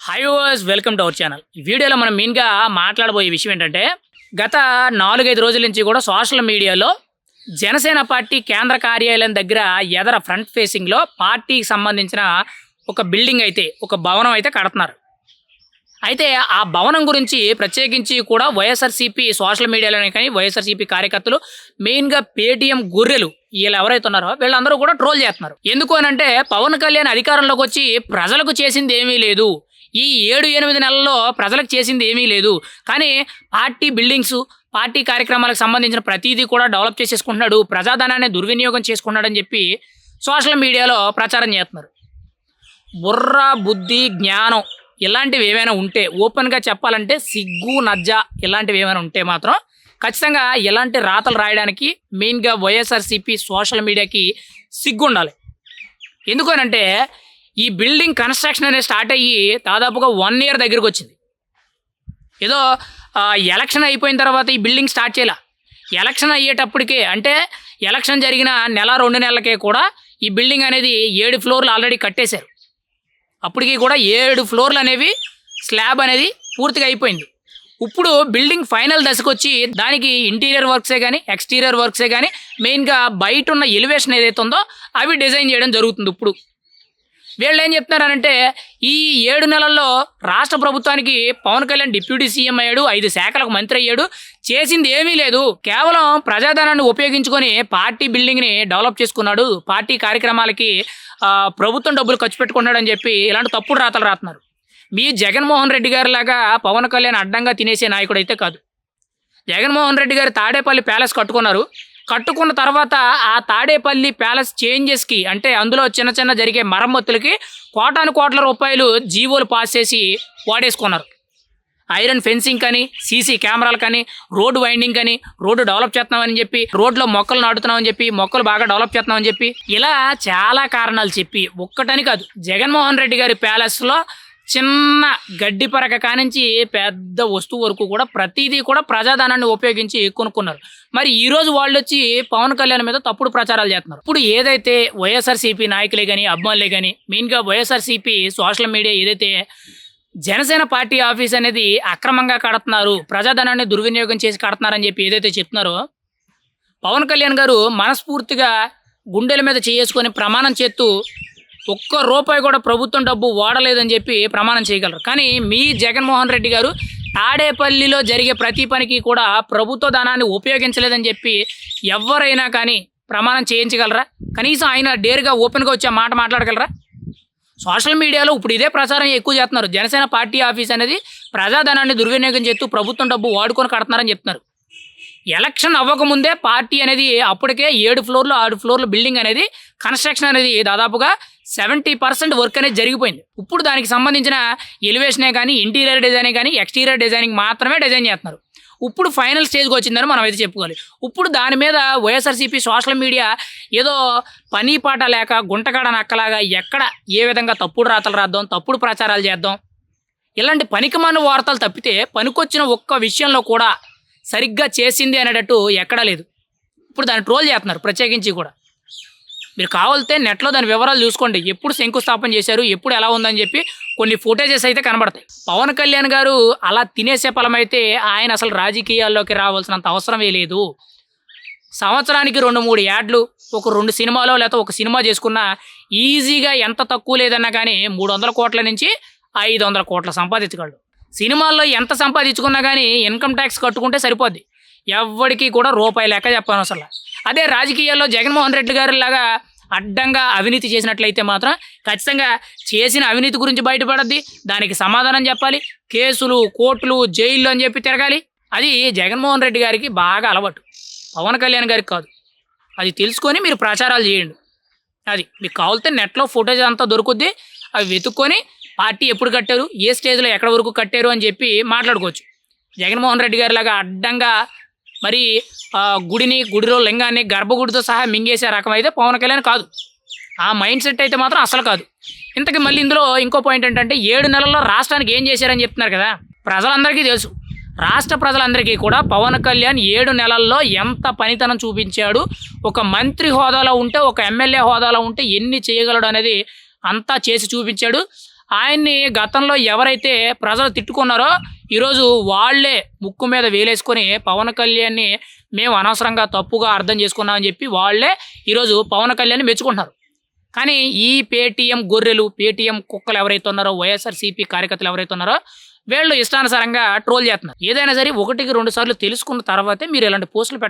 Hi was welcome to our channel ఈ వీడియోలో మనం మెయిన్గా మాట్లాడబోయే విషయం ఏంటంటే గత నాలుగైదు రోజుల నుంచి కూడా సోషల్ మీడియాలో జనసేన పార్టీ కేంద్ర కార్యాలయం దగ్గర ఎదర ఫ్రంట్ ఫేసింగ్లో పార్టీకి సంబంధించిన ఒక బిల్డింగ్ అయితే ఒక భవనం అయితే కడుతున్నారు. అయితే ఆ భవనం గురించి ప్రత్యేకించి కూడా వైఎస్ఆర్సీపీ సోషల్ మీడియాలోనే కానీ వైఎస్ఆర్సీపీ కార్యకర్తలు మెయిన్గా పేటీఎం గొర్రెలు వీళ్ళు ఎవరైతే ఉన్నారో వీళ్ళందరూ కూడా ట్రోల్ చేస్తున్నారు. ఎందుకు అనంటే పవన్ కళ్యాణ్ అధికారంలోకి వచ్చి ప్రజలకు చేసింది ఏమీ లేదు. ఈ ఏడు ఎనిమిది నెలల్లో ప్రజలకు చేసింది ఏమీ లేదు. కానీ పార్టీ బిల్డింగ్స్ పార్టీ కార్యక్రమాలకు సంబంధించిన ప్రతిదీ కూడా డెవలప్ చేసేసుకుంటున్నాడు. ప్రజాధనాన్ని దుర్వినియోగం చేసుకుంటున్నాడని చెప్పి సోషల్ మీడియాలో ప్రచారం చేస్తున్నారు. బుర్ర బుద్ధి జ్ఞానం ఇలాంటివి ఏమైనా ఉంటే ఓపెన్గా చెప్పాలంటే సిగ్గు నజ్జ ఇలాంటివి ఏమైనా ఉంటే మాత్రం ఖచ్చితంగా ఇలాంటి రాతలు రాయడానికి మెయిన్గా వైఎస్ఆర్సీపీ సోషల్ మీడియాకి సిగ్గు ఉండాలి ఎందుకనంటే ఈ బిల్డింగ్ కన్స్ట్రక్షన్ అనేది స్టార్ట్ అయ్యి దాదాపుగా వన్ ఇయర్ దగ్గరికి వచ్చింది. ఏదో ఎలక్షన్ అయిపోయిన తర్వాత ఈ బిల్డింగ్ స్టార్ట్ చేయాల? ఎలక్షన్ అయ్యేటప్పటికే అంటే ఎలక్షన్ జరిగిన నెల రెండు నెలలకే కూడా ఈ బిల్డింగ్ అనేది ఏడు ఫ్లోర్లు ఆల్రెడీ కట్టేశారు. అప్పటికి కూడా ఏడు ఫ్లోర్లు అనేవి స్లాబ్ అనేది పూర్తిగా అయిపోయింది. ఇప్పుడు బిల్డింగ్ ఫైనల్ దశకు వచ్చి దానికి ఇంటీరియర్ వర్క్సే కానీ ఎక్స్టీరియర్ వర్క్సే కానీ మెయిన్గా బయట ఉన్న ఎలివేషన్ ఏదైతే ఉందో అవి డిజైన్ చేయడం జరుగుతుంది ఇప్పుడు. వీళ్ళు ఏం చెప్తున్నారంటే ఈ ఏడు నెలల్లో రాష్ట్ర ప్రభుత్వానికి పవన్ కళ్యాణ్ డిప్యూటీ సీఎం అయ్యాడు ఐదు శాఖలకు మంత్రి అయ్యాడు. చేసింది ఏమీ లేదు. కేవలం ప్రజాధనాన్ని ఉపయోగించుకొని పార్టీ బిల్డింగ్ని డెవలప్ చేసుకున్నాడు. పార్టీ కార్యక్రమాలకి ప్రభుత్వం డబ్బులు ఖర్చు పెట్టుకున్నాడని చెప్పి ఇలాంటి తప్పుడు రాతలు రాస్తున్నారు. మీ జగన్మోహన్ రెడ్డి గారి లాగా పవన్ కళ్యాణ్ అడ్డంగా తినేసే నాయకుడు అయితే కాదు. జగన్మోహన్ రెడ్డి గారు తాడేపల్లి ప్యాలెస్ కట్టుకున్నారు. కట్టుకున్న తర్వాత ఆ తాడేపల్లి ప్యాలెస్ చేంజెస్కి అంటే అందులో చిన్న చిన్న జరిగే మరమ్మతులకి కోటాను కోట్ల రూపాయలు జీవోలు పాస్ చేసి వాడేసుకున్నారు. ఐరన్ ఫెన్సింగ్ కానీ సీసీ కెమెరాలు కానీ రోడ్డు వైండింగ్ కానీ రోడ్డు డెవలప్ చేస్తున్నామని చెప్పి రోడ్లో మొక్కలు నాటుతున్నామని చెప్పి మొక్కలు బాగా డెవలప్ చేస్తున్నామని చెప్పి ఇలా చాలా కారణాలు చెప్పి ఒక్కటని కాదు జగన్మోహన్ రెడ్డి గారి ప్యాలెస్లో చిన్న గడ్డి పరక కానించి పెద్ద వస్తువు వరకు కూడా ప్రతిదీ కూడా ప్రజాధనాన్ని ఉపయోగించి కొనుక్కున్నారు. మరి ఈ రోజు వాళ్ళు వచ్చి పవన్ కళ్యాణ్ మీద తప్పుడు ప్రచారాలు చేస్తున్నారు. ఇప్పుడు ఏదైతే వైఎస్ఆర్సీపీ నాయకులే కానీ అభిమానులే కానీ మెయిన్గా వైఎస్ఆర్సీపీ సోషల్ మీడియా ఏదైతే జనసేన పార్టీ ఆఫీస్ అనేది అక్రమంగా కడుతున్నారు ప్రజాధనాన్ని దుర్వినియోగం చేసి కడుతున్నారని చెప్పి ఏదైతే చెప్తున్నారో పవన్ కళ్యాణ్ గారు మనస్ఫూర్తిగా గుండెల మీద చేసుకొని ప్రమాణం చేస్తూ ఒక్క రూపాయి కూడా ప్రభుత్వం డబ్బు వాడలేదని చెప్పి ప్రమాణం చేయగలరు. కానీ మీ జగన్మోహన్ రెడ్డి గారు తాడేపల్లిలో జరిగే ప్రతి పనికి కూడా ప్రభుత్వ ధనాన్ని ఉపయోగించలేదని చెప్పి ఎవరైనా కానీ ప్రమాణం చేయించగలరా? కనీసం ఆయన డేర్గా ఓపెన్గా వచ్చే మాట మాట్లాడగలరా? సోషల్ మీడియాలో ఇప్పుడు ఇదే ప్రచారం ఎక్కువ చేస్తున్నారు. జనసేన పార్టీ ఆఫీస్ అనేది ప్రజాధనాన్ని దుర్వినియోగం చేస్తూ ప్రభుత్వం డబ్బు వాడుకొని కడుతున్నారని చెప్తున్నారు. ఎలక్షన్ అవ్వకముందే పార్టీ అనేది అప్పటికే ఏడు ఫ్లోర్లు ఆరు ఫ్లోర్ల బిల్డింగ్ అనేది కన్స్ట్రక్షన్ అనేది దాదాపుగా సెవెంటీ పర్సెంట్ వర్క్ అనేది జరిగిపోయింది. ఇప్పుడు దానికి సంబంధించిన ఎలివేషనే కానీ ఇంటీరియర్ డిజైనే కానీ ఎక్స్టీరియర్ డిజైనింగ్ మాత్రమే డిజైన్ చేస్తున్నారు. ఇప్పుడు ఫైనల్ స్టేజ్కి వచ్చిందని మనం అయితే చెప్పుకోవాలి. ఇప్పుడు దాని మీద వైఎస్ఆర్సీపీ సోషల్ మీడియా ఏదో పని పాట లేక గుంటకాడ నక్కలాగా ఎక్కడ ఏ విధంగా తప్పుడు రాతలు రాద్దాం తప్పుడు ప్రచారాలు చేద్దాం ఇలాంటి పనికిమాన వార్తలు తప్పితే పనికొచ్చిన ఒక్క విషయంలో కూడా సరిగ్గా చేసింది అనేటట్టు ఎక్కడా లేదు. ఇప్పుడు దాన్ని ట్రోల్ చేస్తున్నారు ప్రత్యేకించి కూడా. మీరు కావాలితే నెట్లో దాని వివరాలు చూసుకోండి. ఎప్పుడు శంకుస్థాపన చేశారు ఎప్పుడు ఎలా ఉందని చెప్పి కొన్ని ఫుటేజెస్ అయితే కనబడతాయి. పవన్ కళ్యాణ్ గారు అలా తినేసే ఫలమైతే ఆయన అసలు రాజకీయాల్లోకి రావాల్సినంత అవసరమే లేదు. సంవత్సరానికి రెండు మూడు యాడ్లు ఒక రెండు సినిమాలో లేకపోతే ఒక సినిమా చేసుకున్నా ఈజీగా ఎంత తక్కువ లేదన్నా కానీ మూడు వందల కోట్ల నుంచి ఐదు వందల కోట్ల సంపాదించగలడు. సినిమాల్లో ఎంత సంపాదించుకున్నా కానీ ఇన్కమ్ ట్యాక్స్ కట్టుకుంటే సరిపోద్ది. ఎవ్వడికి కూడా రూపాయి లెక్క చెప్పాను అసలు. అదే రాజకీయాల్లో జగన్మోహన్ రెడ్డి గారి లాగా అడ్డంగా అవినీతి చేసినట్లయితే మాత్రం ఖచ్చితంగా చేసిన అవినీతి గురించి బయటపడద్ది. దానికి సమాధానం చెప్పాలి. కేసులు కోర్టులు జైళ్ళు అని చెప్పి తిరగాలి. అది జగన్మోహన్ రెడ్డి గారికి బాగా అలవాటు. పవన్ కళ్యాణ్ గారికి కాదు. అది తెలుసుకొని మీరు ప్రచారాలు చేయండి. అది మీకు కావాలితే నెట్లో ఫుటేజ్ అంతా దొరుకుద్ది. అవి వెతుక్కొని పార్టీ ఎప్పుడు కట్టారు? ఏ స్టేజ్లో ఎక్కడ వరకు కట్టారు అని చెప్పి మాట్లాడుకోవచ్చు. జగన్మోహన్ రెడ్డి గారి లాగా అడ్డంగా మరి గుడిని గుడిలో లింగాన్ని గర్భగుడితో సహా మింగేసే రకం అయితే పవన్ కళ్యాణ్ కాదు. ఆ మైండ్ సెట్ అయితే మాత్రం అసలు కాదు. ఇంతకీ మళ్ళీ ఇందులో ఇంకో పాయింట్ ఏంటంటే ఏడు నెలల్లో రాష్ట్రానికి ఏం చేశారని చెప్తున్నారు కదా? ప్రజలందరికీ తెలుసు. రాష్ట్ర ప్రజలందరికీ కూడా పవన్ కళ్యాణ్ ఏడు నెలల్లో ఎంత పనితనం చూపించాడు ఒక మంత్రి హోదాలో ఉంటే ఒక ఎమ్మెల్యే హోదాలో ఉంటే ఎన్ని చేయగలడు అనేది అంతా చేసి చూపించాడు. ఆయన్ని గతంలో ఎవరైతే ప్రజలు తిట్టుకున్నారో ఈరోజు వాళ్ళే ముక్కు మీద వేలేసుకొని పవన్ కళ్యాణ్ని మేము అనవసరంగా తప్పుగా అర్థం చేసుకున్నామని చెప్పి వాళ్ళే ఈరోజు పవన్ కళ్యాణ్ని మెచ్చుకుంటున్నారు. కానీ ఈ పేటీఎం గొర్రెలు పేటీఎం కుక్కలు ఎవరైతే ఉన్నారో వైఎస్ఆర్సీపీ కార్యకర్తలు ఎవరైతే ఉన్నారో వీళ్ళు ఇష్టానుసారంగా ట్రోల్ చేస్తున్నారు. ఏదైనా సరే ఒకటికి రెండు సార్లు తెలుసుకున్న తర్వాతే మీరు ఇలాంటి పోస్టులు పెట్టండి